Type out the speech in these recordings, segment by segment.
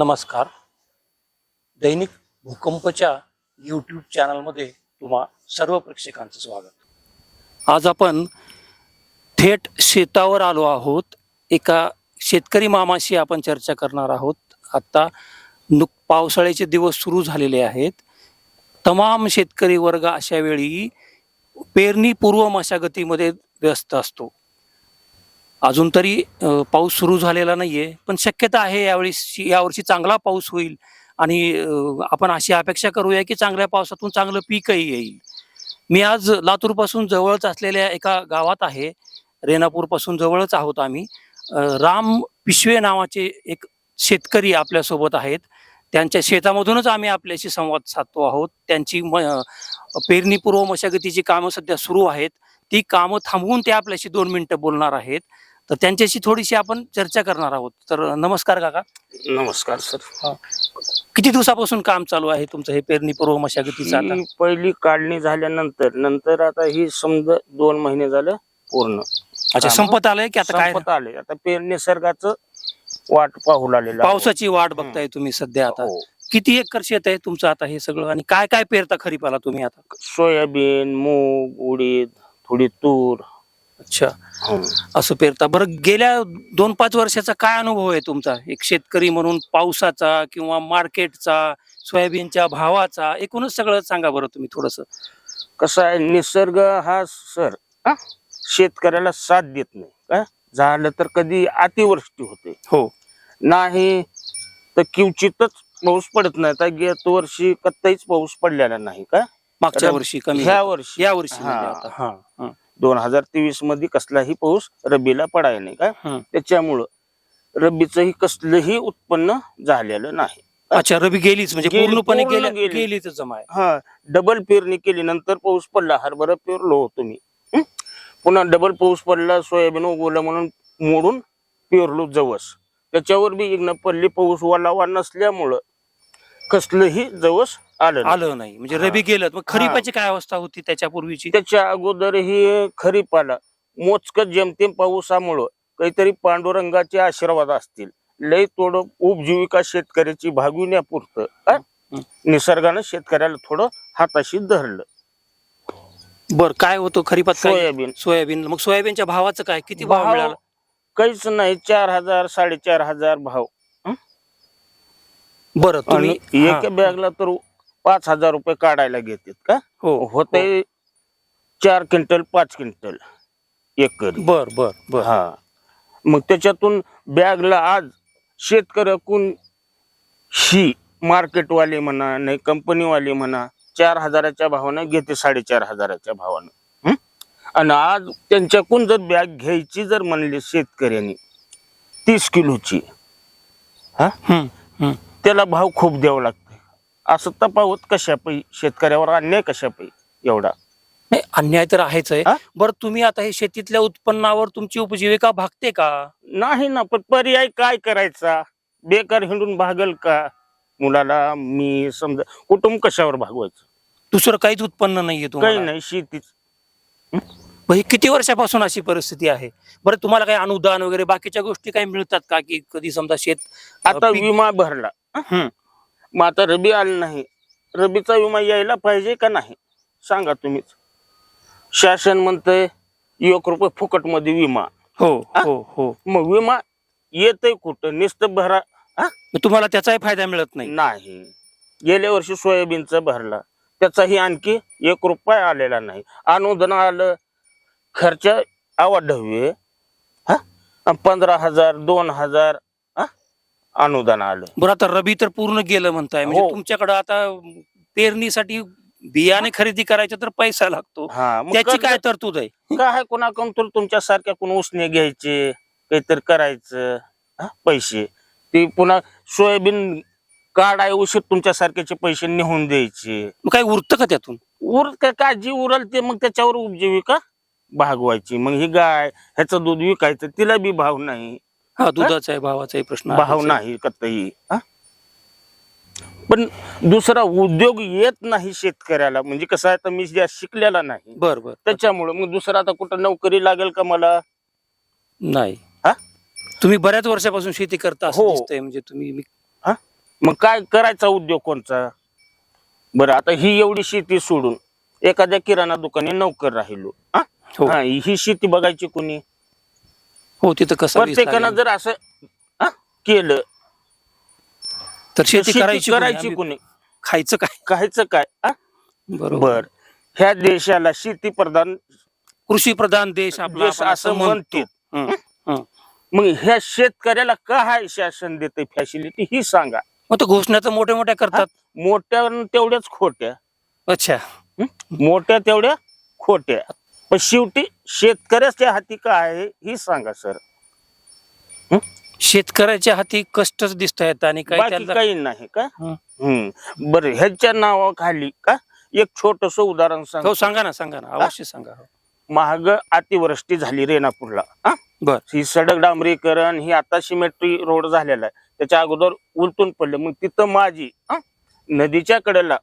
नमस्कार. दैनिक भूकंपच्या यूट्यूब चॅनलमध्ये तुम्हा सर्व प्रेक्षकांचं स्वागत. आज आपण थेट शेतावर आलो आहोत. एका शेतकरी मामाशी आपण चर्चा करणार आहोत. आत्ता नुक पावसाळ्याचे दिवस सुरू झालेले आहेत. तमाम शेतकरी वर्ग अशा वेळी पेरणीपूर्व मशागतीमध्ये व्यस्त असतो. अजून तरी पाऊस सुरू झालेला नाही आहे पण शक्यता आहे यावेळी यावर्षी चांगला पाऊस होईल. आणि आपण अशी अपेक्षा करूया की चांगल्या पावसातून चांगलं पीकही येईल. मी आज लातूरपासून जवळच असलेल्या एका गावात आहे. रेणापूरपासून जवळच आहोत आम्ही. राम पिशवे नावाचे एक शेतकरी आपल्यासोबत आहेत. त्यांच्या शेतामधूनच आम्ही आपल्याशी संवाद साधतो आहोत. त्यांची म पेरणीपूर्व मशागतीची कामं सध्या सुरू आहेत. ती कामं थांबवून ते आपल्याशी दोन मिनटं बोलणार आहेत. तर त्यांच्याशी थोडीशी आपण चर्चा करणार आहोत. तर नमस्कार काका. नमस्कार सर. किती दिवसापासून काम चालू आहे तुमचं हे पेरणीपूर्व मशागतीचं आता? ही पहिली काढणी झाल्यानंतर नंतर आता ही समजा दोन महिने झालं पूर्ण. अच्छा कामं संपत आलंय की आता काय? संपत आले आता पेरणी निसर्गाचं वाट पाहू लागलेलं आहे. पावसाची वाट बघताय तुम्ही सध्या आता. हो. किती एकर शेत आहे तुमचं आता हे सगळं? आणि काय काय पेरता खरीपाला तुम्ही आता? सोयाबीन मूग उडीद थोडी तूर. अच्छा. हं. असं पेरता. बरं गेल्या दोन पाच वर्षाचा काय अनुभव आहे तुमचा? एक शेतकरी म्हणून पावसाचा किंवा मार्केटचा सोयाबीनच्या भावाचा एकूणच सगळं सांगा बरं तुम्ही थोडस. कसं आहे निसर्ग हा सर हा, शेतकऱ्याला साथ देत नाही. काय झालं तर कधी अतिवृष्टी होते. हो. नाही तर किवचितच पाऊस पडत नाही. तर गेत वर्षी कत्ताहीच पाऊस पडलेला नाही का? मागच्या वर्षी कमी ह्या. वर्षी. या वर्षी म्हणजे हा. आता. हा, हा. दोन हजार तेवीसमध्ये कसलाही पाऊस रब्बीला पडाय नाही का. त्याच्यामुळं रब्बीचंही कसलंही उत्पन्न झालेलं नाही अच्छा रबी गेलीच म्हणजे गेली, पूर्णपणे पूर्ण गेली. गेलीच जमा आहे हा डबल पेरणी केली नंतर पाऊस पडला हरभरा पेरलो होतो मी हं? पुन्हा डबल पाऊस पडला सोयाबीन उगवलं म्हणून मोडून पेरलो जवस त्याच्यावर बी एक पडली पाऊस वालावा नसल्यामुळं कसलंही जवस आलं नाही. आलं नाही. म्हणजे रबी गेलं मग खरीपाची काय अवस्था होती त्याच्यापूर्वीची? त्याच्या अगोदर ही खरीप आला. मोजकत जेमतेम पावसामुळं काहीतरी पांडुरंगाचे आशीर्वाद असतील. लय थोडं उपजीविका शेतकऱ्याची भागविण्यापुरतं अ? निसर्गानं शेतकऱ्याला थोडं हाताशी धरलं. बर काय होतं खरीपात काय? सोयाबीन. सोयाबीन. मग सोयाबीनच्या भावाचं काय? किती भाव भाव मिळाला? काहीच नाही. चार हजार साडेचार हजार भाव. बरं तुम्ही आणि हा. एका बॅगला तर पाच हजार रुपये काढायला घेतात का? हो. होते चार क्विंटल पाच क्विंटल एकरी. बर बर बर. हा. मग त्याच्यातून बॅगला आज शेतकऱ्याकून ही मार्केटवाले म्हणा नाही कंपनीवाले म्हणा चार हजाराच्या भावानं घेते साडेचार हजाराच्या भावानं. हं? आणि आज त्यांच्याकडून जर बॅग घ्यायची जर म्हणली शेतकऱ्यांनी तीस किलोची हा? हम्म, हम्म. त्याला भाव खूप द्यावा लागतो. असं तफावत कशा पै शेतकऱ्यावर अन्याय कशा पै एवढा? नाही अन्याय तर आहेच आहे हा? बरं तुम्ही आता हे शेतीतल्या उत्पन्नावर तुमची उपजीविका भागते का? नाही ना पण पर्याय काय करायचा? बेकार हिंडून भागल का? मुलाला मी समजा कुटुंब कशावर भागवायचं? दुसरं काहीच उत्पन्न नाहीये काही तुम्हाला नाही शेतीच. मग ही किती वर्षापासून अशी परिस्थिती आहे? बरं तुम्हाला काही अनुदान वगैरे बाकीच्या गोष्टी काही मिळतात का? की कधी समजा शेत आता पीक- विमा भरला. हम्म. मग आता रबी आला नाही. रबीचा विमा यायला पाहिजे का नाही? सांगा तुम्हीच. शासन म्हणतंय एक रुपये फुकटमध्ये विमा. हो हा? हो मग विमा येतय कुठं? नुसतं भरा हा? मग तुम्हाला त्याचाही फायदा मिळत नाही. नाही. गेल्या वर्षी सोयाबीनचा भरला. त्याचाही आणखी एक रुपया आलेला नाही. अनुदान आलं खर्च आवाढव्य हा? पंधरा हजार दोन हजार? अनुदान आलं. बरं आता रबी तर पूर्ण गेलं म्हणताय. म्हणजे हो. तुमच्याकडे आता पेरणीसाठी बियाणे खरेदी करायचं तर पैसा लागतो. हा मग त्याची कर्ज- काय तरतूद आहे? काय कोणाकडून तर तुमच्या सारख्या कोण उसने घ्यायचे काहीतरी करायचं हा? पैसे. ते पुन्हा सोयाबीन काढाय उशीर तुमच्या सारख्याचे पैसे निघून द्यायचे. मग काही उरतं का त्यातून? उर का काय जी उरल ते मग त्याच्यावर उपजीविका भागवायची. मग ही गाय ह्याचं दूध विकायचं तिला बी भाव नाही. हा दुधाचा आहे भावाचाही प्रश्न भाव आहेच आहे. नाही कतही हा? पण दुसरा उद्योग येत नाही शेतकऱ्याला म्हणजे कसं आहे तर मी ज्या शिकलेला नाही बर बर त्याच्यामुळे मग दुसरा आता कुठं नोकरी लागेल का मला नाही हा? तुम्ही बऱ्याच वर्षापासून शेती करता असं हो. दिसतंय म्हणजे तुम्ही मी- हा? मग काय करायचा उद्योग कोणचा बरं आता ही एवढी शेती सोडून एखाद्या किराणा दुकानी नौकर राहिलो हा? हो हा, ही शेती बघायची कोणी हो तिथं कसं प्रत्येकानं जर असं हा, केलं तर तर शेती शेती करायची करायची कोणी? खायचं काय? कायचं काय? हा? बरोबर. बर. ह्या देशाला शेती प्रधान कृषी प्रधान देश आपला देश आपण असं म्हणतो. हं, हं. मग ह्या शेतकऱ्याला काय शासन देते फॅसिलिटी ही सांगा. मग तो घोषणा मोठ्या मोठ्या करतात. मोठ्या तेवढ्याच खोट्या. अच्छा? मोठ्या तेवढ्या खोट्या. पण शेवटी शेतकऱ्याच्या हाती काय आहे ही सांगा सर. शेतकऱ्याच्या हाती कष्टच दिसत आहेत आणि काही बाकी त्याला काही नाही का? हं. हम्म बरं ह्याच्या नावाखाली का? एक छोटस उदाहरण सांग. हो सांगा ना सांगा ना. अवश्य सांगा हो. महाग अतिवृष्टी झाली रेणापूरला हा? बर. ही सडक डांबरीकरण ही आता सिमेट्री रोड झालेला आहे. त्याच्या अगोदर उलटून पडलं. मग तिथं माझी हा? नदीच्या कडेला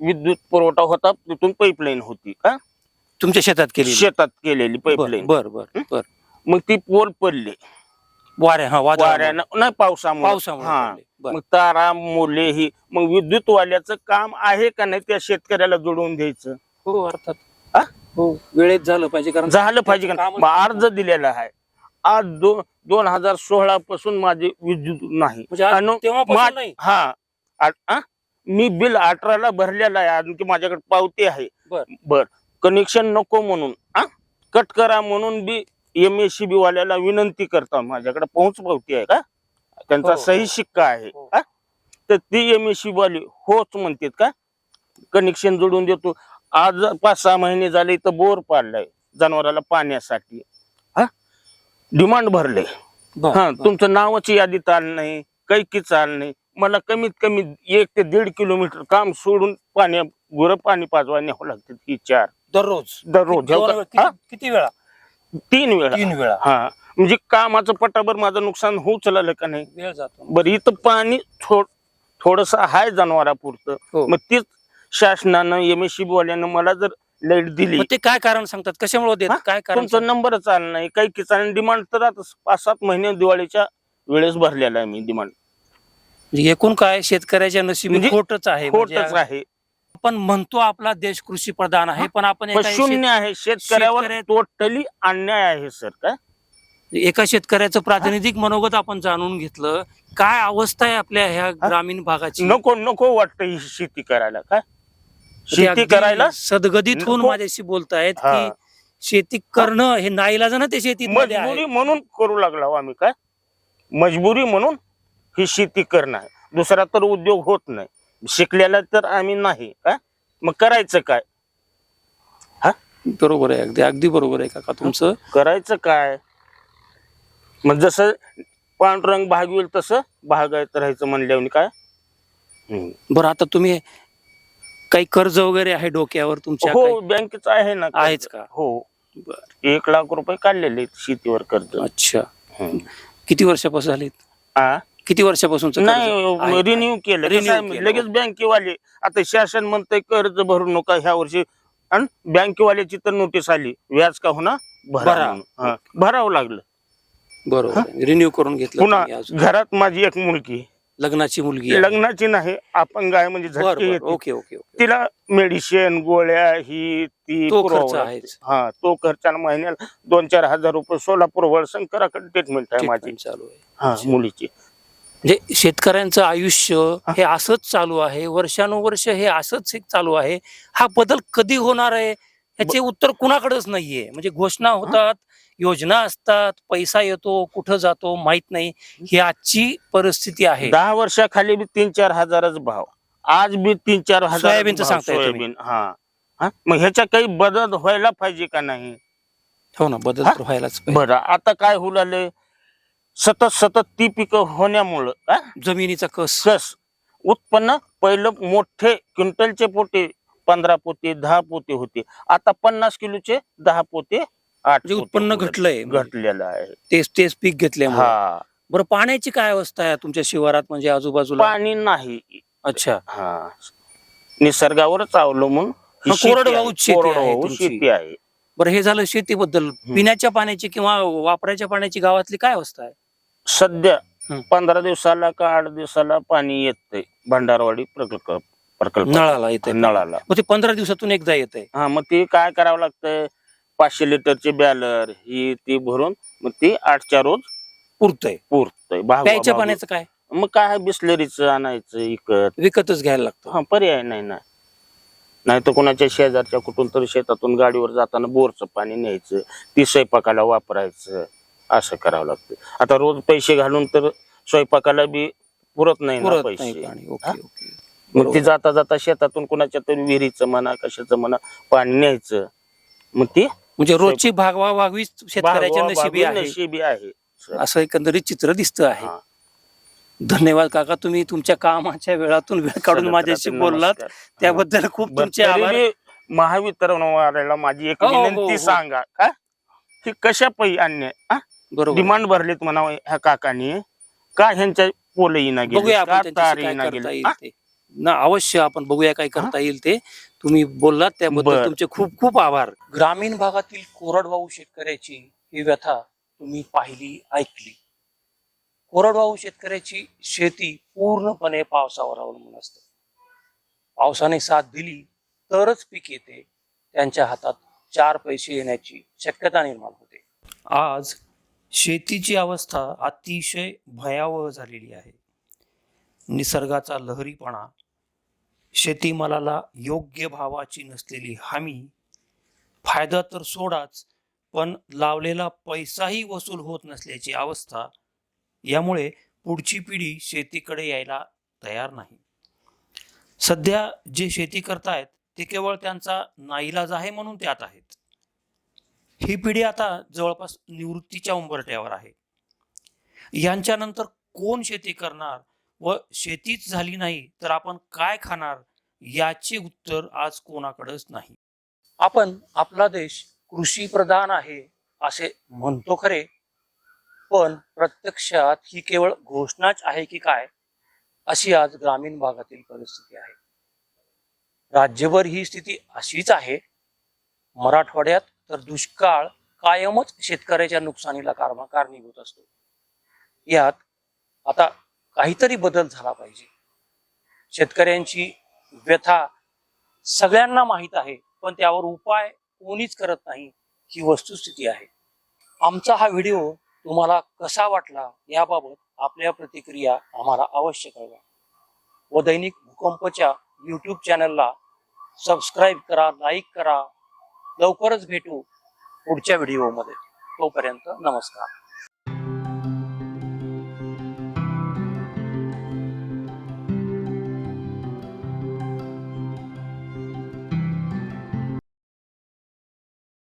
विद्युत पुरवठा होता तिथून पाईपलाईन होती का? तुमच्या शेतात केली शेतात केलेली पाईपलाईन बर बर बर. मग ती पोल पडले. वाऱ्या हा वाऱ्यानं नाही पावसामुळे. पावसामुळे हा. पडले. बर. मग तारा मोले ही मग विद्युत वाल्याचं काम आहे का नाही त्या शेतकऱ्याला जोडवून द्यायचं? हो अर्थात. हा? हो वेळेत झालं पाहिजे कारण झालं पाहिजे का मग अर्ज दिलेला आहे. आज दोन दोन हजार सोळा पासून माझे विद्युत नाही. म्हणजे आज आणि तेव्हापासून मा- नाही? हा. आ- आ? मी बिल अठराला भरलेलं आहे आणखी माझ्याकडे पावती आहे. बर. बर. कनेक्शन नको म्हणून आ? कट करा म्हणून B M S C B वाल्याला विनंती करता माझ्याकडे पोहोच पावती आहे का त्यांचा हो, सही हो. शिक्का आहे हो. का तर ती एम एस सी वाली होच म्हणतात का कनेक्शन जोडून देतो आज पाच सहा महिने झाले तर बोर पाडलाय जनावराला पाण्यासाठी हा डिमांड भरले हा. तुमचं नावाची यादी चाल नाही कैकी चाल नाही मला कमीत कमी एक ते दीड किलोमीटर काम सोडून पाण्या गुरं पाणी पाजवा न्यावं लागते ही चार दररोज. दररोज हो दोन का? वेळ- हा? किती- किती वेळा? तीन वेळा. तीन वेळा. हा. म्हणजे कामाचं पटाभर माझं नुकसान होऊ चाललं का नाही? वेळ जातो. बरं इथं पाणी थोड थोडस आहे जनावरापुरतं. हो. मग तीच शासनानं एम एस वाल्यानं मला जर लाइट दिली मग ते काय कारण सांगतात? कशामुळे देत? काय कारण तुमचा नंबर चाल नाही. काही किसान डिमांड तर आता पाच सात महिने दिवाळीच्या वेळेस भरलेला आहे मी डिमांड. म्हणजे एकूण काय शेतकऱ्याच्या नशिबी म्हणजे खोटच आहे. म्हणजे खोटच आहे. आपण म्हणतो आपला देश कृषी प्रधान आहे पण आपण एका शून्य आहे. शेतकऱ्यावर शेतकऱ्या- टोटली अन्याय आहे सर का? शेत- एका शेतकऱ्याचं प्रातिनिधिक मनोगत आपण जाणून घेतलं. काय अवस्था आहे आपल्या ह्या ग्रामीण भागाची? नको नको वाटतं ही शेती करायला काय ते शेती अगदी करायला? सदगदित होऊन नको. माझ्याशी बोलतायत हा. की शेती करणं हे नाईलाजानं ते आहे. मजबुरी म्हणून करू लागला हो आम्ही काय मजबुरी म्हणून ही शेती करणं आहे. दुसरा तर उद्योग होत नाही. शिकलेला तर आम्ही नाही का? मग करायचं काय? बरोबर आहे अगदी अगदी बरोबर आहे काका तुमचं. करायचं काय? मग जसं पांडुरंग भागवेल तसं भागायचं राहायचं म्हणल्यावर काय? हम्म. बरं आता तुम्ही काही कर्ज वगैरे आहे डोक्यावर तुमच्या हो? बँकेचं आहे ना कर्ज. आहेच का? हो. बर. एक लाख रुपये काढलेले आहेत शेतीवर कर्ज. अच्छा. हम्म. किती वर्षापासून झाले आ? किती वर्षापासून नाही रिन्यू केलं Renew कसं आहे, केलं. लगेच बँकेवाले आता शासन म्हणतंय कर्ज भरू नका ह्या वर्षी आणि बँकेवाल्याची तर नोटीस आली व्याज का होणार भरा. हा, भरावं लागलं बरोबर रिन्यू करून घेतलं पुन्हा तुम्ही अजून. घरात माझी एक मुलगी लग्नाची मुलगी आहे. लग्नाची नाही अपंग आहे म्हणजे बरं, झटके बरं. येते. ओके ओके ओके तिला मेडिसिन गोळ्या ही ती तो खर्च लागते. आहेच. हा तो खर्चानं महिन्याला दोन चार हजार रुपये सोलापूर वळसंकराकडे ट्रीटमेंट आहे माझी चालू आहे हा मुलीची म्हणजे शेतकऱ्यांचं आयुष्य हे. असंच चालू आहे. वर्षानुवर्ष हे असंच चालू आहे. हा बदल कधी होणार आहे? ह्याचे उत्तर कुणाकडेच नाहीये. म्हणजे घोषणा होतात योजना असतात पैसा येतो कुठं जातो माहीत नाही. ही आजची परिस्थिती आहे. दहा वर्षाखाली बी तीन चार हजारच भाव. आज बी तीन चार हजार सोयाबीनचं सांगताय तुम्ही. सोयाबीन. हा. हा? मग ह्याच्या काही बदल व्हायला पाहिजे का नाही? हो ना बदल? तर व्हायलाच पाहिजे. बरं आता काय होऊ लागले सतत सतत ती पिकं होण्यामुळं? जमिनीचा कस. कस. उत्पन्न पहिलं मोठे क्विंटलचे पोते पंधरा पोते दहा पोते होते. आता पन्नास किलोचे दहा पोते आठ म्हणजे पोते उत्पन्न. घटलंय. घटलेलं आहे. तेच तेच पीक घेतल्यामुळे. हा. बरं पाण्याची काय अवस्था आहे तुमच्या शिवारात? म्हणजे आजूबाजूला? पाणी नाही. अच्छा. हा. निसर्गावरच अवलंबून ही शेती आहे. कोरडवाहूच शेती आहे कोरडवाहू तुमची. शेती आहे. बरं हे झालं शेतीबद्दल. पिण्याच्या पाण्याची किंवा वापरायच्या पाण्याची गावातली काय अवस्था आहे? सध्या. पंधरा दिवसाला का आठ दिवसाला पाणी येतंय भंडारवाडी प्रकल्प प्रकल्प. नळाला येते नळाला. मग ते पंधरा दिवसातून एकदा येते हा मग ते काय करावं लागतंय? पाचशे लिटरचे बॅलर ही ती भरून मग ती आठच्या रोज पुरतंय. पुरतय. प्यायच्या पाण्याचं काय? मग काय बिस्लरीचं आणायचं इकत. विकतच घ्यायला लागतं. हा पर्याय नाही ना. नाही तर कोणाच्या शेजारच्या कुठून तरी शेतातून गाडीवर जाताना बोरचं पाणी न्यायचं ती स्वयंपाकाला वापरायचं असं करावं लागतं. आता रोज पैसे घालून तर स्वयंपाकाला बी पुरत नाही ना पुरत नाही पैसे पाणी? Okay okay. मग बरोबर. ती जाता जाता शेतातून कोणाच्या तरी विहिरीचं म्हणा कशाचं म्हणा पाणी न्यायचं. मग ती म्हणजे रोजची भागवा भागवी शेतकऱ्याच्या भागवा- नशिबी भागवी आहे. नशिबी आहे. असं एकंदरीत चित्र दिसतं आहे. हा. धन्यवाद काका तुम्ही तुमच्या कामाच्या वेळातून वेळ काढून माझ्याशी बोललात. त्याबद्दल खूप तुमचे आभार. महावितरण माझी एक हो, हो, विनंती हो. सांगा का? ही कशा पै अन्य बरोबर. डिमांड भरलीत म्हणा ह्या काकानी का ह्यांच्या पोल येईना गेले? बघूया आपण त्यांच्याशी तार काय येईना करता गेले येईल? ते. ना अवश्य आपण बघूया काय करता येईल ते. तुम्ही बोललात त्याबद्दल बरं. तुमचे खूप खूप आभार. ग्रामीण भागातील कोरडवाहू शेतकऱ्याची ही व्यथा तुम्ही पाहिली ऐकली. कोरडवाहू शेतकऱ्याची शेती पूर्णपणे पावसावर अवलंबून असते. पावसाने साथ दिली तरच पीक येते. त्यांच्या हातात चार पैसे येण्याची शक्यता निर्माण होते. आज शेतीची अवस्था अतिशय भयावह झालेली आहे. निसर्गाचा लहरीपणा शेतीमालाला योग्य भावाची नसलेली हमी फायदा तर सोडाच पण लावलेला पैसाही वसूल होत नसल्याची अवस्था यामुळे पुढची पिढी शेतीकडे यायला तयार नाही. सध्या जे शेती करतायत ते केवळ त्यांचा नाईलाज आहे म्हणून त्यात आहेत. ही पिढी आता जवळपास निवृत्तीच्या उंबरट्यावर आहे. यांच्यानंतर कोण शेती करणार व शेतीच झाली नाही तर आपण काय खाणार याचे उत्तर आज कोणाकडेच नाही. आपण आपला देश कृषी प्रधान आहे असे म्हणतो खरे पण प्रत्यक्षात ही केवळ घोषणाच आहे की काय अशी आज ग्रामीण भागातील परिस्थिती आहे. राज्यभर ही स्थिती अशीच आहे. मराठवाड्यात तर दुष्काळ कायमच शेतकऱ्याच्या नुकसानीला कारणा कारणीभूत असतो. यात आता काहीतरी बदल झाला पाहिजे. शेतकऱ्यांची व्यथा सगळ्यांना माहीत आहे पण त्यावर उपाय कोणीच करत नाही ही वस्तुस्थिती आहे. आमचा हा व्हिडिओ तुम्हाला कसा वाटला याबाबत आपल्या प्रतिक्रिया आम्हाला अवश्य कळवा. व दैनिक भूकंपच्या यूट्यूब चॅनलला सबस्क्राईब करा लाईक करा. लवकरच भेटू पुढच्या व्हिडिओमध्ये तोपर्यंत नमस्कार.